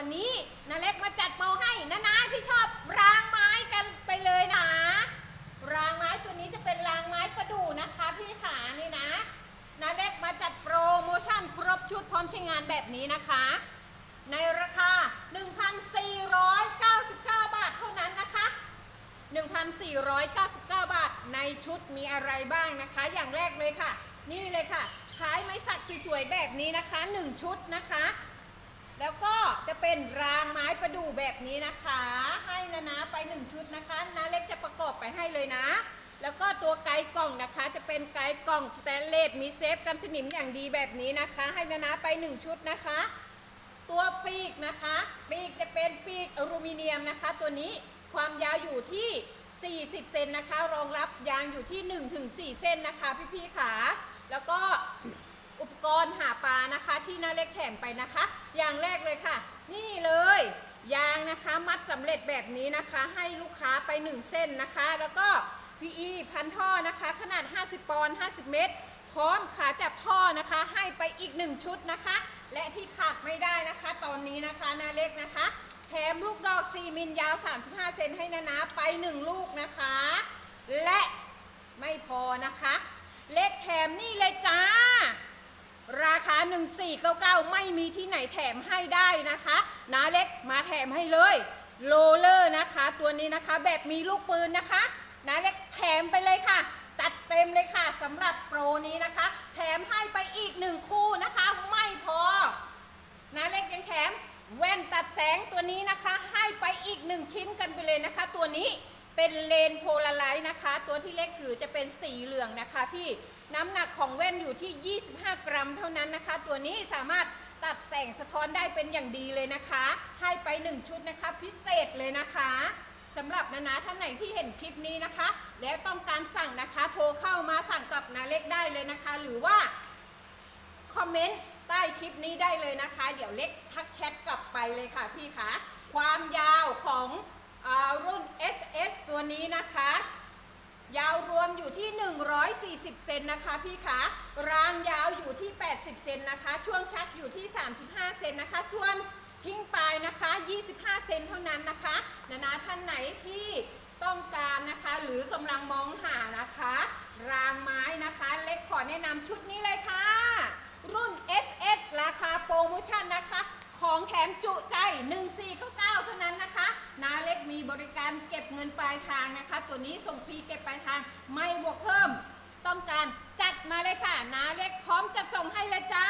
วันนี้นาเล็กมาจัดโปรให้นะนะที่ชอบรางไม้กันไปเลยนะ รางไม้ตัวนี้จะเป็นรางไม้ประดู่นะคะพี่ขานี่นะนาเล็กมาจัดโปรโมชั่นครบชุดพร้อมใช้งานแบบนี้นะคะ ในราคา 1,499 บาทเท่านั้นนะคะ 1,499 บาทในชุดมีอะไรบ้างนะคะ อย่างแรกเลยค่ะ นี่เลยค่ะขายไม้สักสวยๆแบบนี้นะคะ 1 ชุดนะคะ แล้วก็ จะเป็นรางไม้ประดู่แบบนี้นะคะ ให้นะนะไป1ชุดนะคะนาเล็กจะประกอบไปให้เลยนะ แล้วก็ตัวไกด์กล่องนะคะ จะเป็นไกด์กล่องสแตนเลสมีเซฟกันสนิมอย่างดีแบบนี้นะคะ ให้นะนะไป1ชุดนะคะ ตัวปีกนะคะ ปีกจะเป็นปีกอลูมิเนียมนะคะ ตัวนี้ความยาวอยู่ที่ 40 เซนนะคะ รองรับยางอยู่ที่ 1-4 เส้นนะคะ พี่ๆขาแล้วก็ อุปกรณ์หาปลานะคะ ที่น้าเล็กแถมไปนะคะ อย่างแรกเลยค่ะ นี่เลยยางนะคะมัดสำเร็จแบบนี้นะคะ ให้ลูกค้าไป 1 เส้นนะคะ แล้วก็ PE พันท่อนะคะ ขนาด 50 ปอนด์50 เมตร พร้อมขาจับท่อนะคะ ให้ไปอีก 1 ชุดนะคะ และที่ขาดไม่ได้นะคะ ตอนนี้นะคะนาเล็กนะคะแถมลูกดอก 4 มิลยาว 35 เซนให้นานาไป 1 ลูกนะคะ และไม่พอนะคะ เล็กแถมนี่เลยจ้า ราคา 1499 ไม่มีที่ไหนแถมให้ได้นะคะนาเล็กมาแถมให้เลยโรเลอร์นะคะ ตัวนี้นะคะแบบมีลูกปืนนะคะนาเล็กแถมไปเลยค่ะ ตัดเต็มเลยค่ะสำหรับโปรนี้นะคะ แถมให้ไปอีกหนึ่งคู่นะคะ ไม่พอนาเล็กยังแถมแว่นตัดแสงตัวนี้นะคะ ให้ไปอีกหนึ่งชิ้นกันไปเลยนะคะ ตัวนี้ เป็นเลนโพลาไรต์นะคะ ตัวที่เล็กถือจะเป็นสีเหลืองนะคะพี่น้ำหนักของแว่นอยู่ที่ 25 กรัมเท่านั้นนะคะ ตัวนี้สามารถตัดแสงสะท้อนได้เป็นอย่างดีเลยนะคะ ให้ไป 1 ชุดนะคะ พิเศษเลยนะคะสำหรับนานาท่านไหนที่เห็นคลิปนี้นะคะ แล้วต้องการสั่งนะคะ โทรเข้ามาสั่งกับนาเล็กได้เลยนะคะ หรือว่าคอมเมนต์ใต้คลิปนี้ได้เลยนะคะ เดี๋ยวเล็กทักแชทกลับไปเลยค่ะพี่คะความยาวของอารุ่น ตัวนี้นะคะ ยาวรวมอยู่ที่ 140 เซนนะคะพี่คะรางยาวอยู่ที่ 80 เซนนะคะ ช่วงชักอยู่ที่ 35 เซนนะคะ ส่วนทิ้งปลายนะคะ 25 เซนเท่านั้นนะคะนานาท่านไหนที่ต้องการนะคะ หรือกำลังมองหานะคะ รางไม้นะคะ เล็กขอแนะนำชุดนี้เลยค่ะ รุ่น SS ราคาโปรโมชั่นนะคะ ของแถมจุใจ 1499เท่านั้นนะคะ ริการเก็บเงินปลายทางนะคะ ตัวนี้ส่งฟรีเก็บปลายทาง ไม่บวกเพิ่ม ต้องการจัดมาเลยค่ะนะเล็กพร้อมจะส่งให้เลยจ้า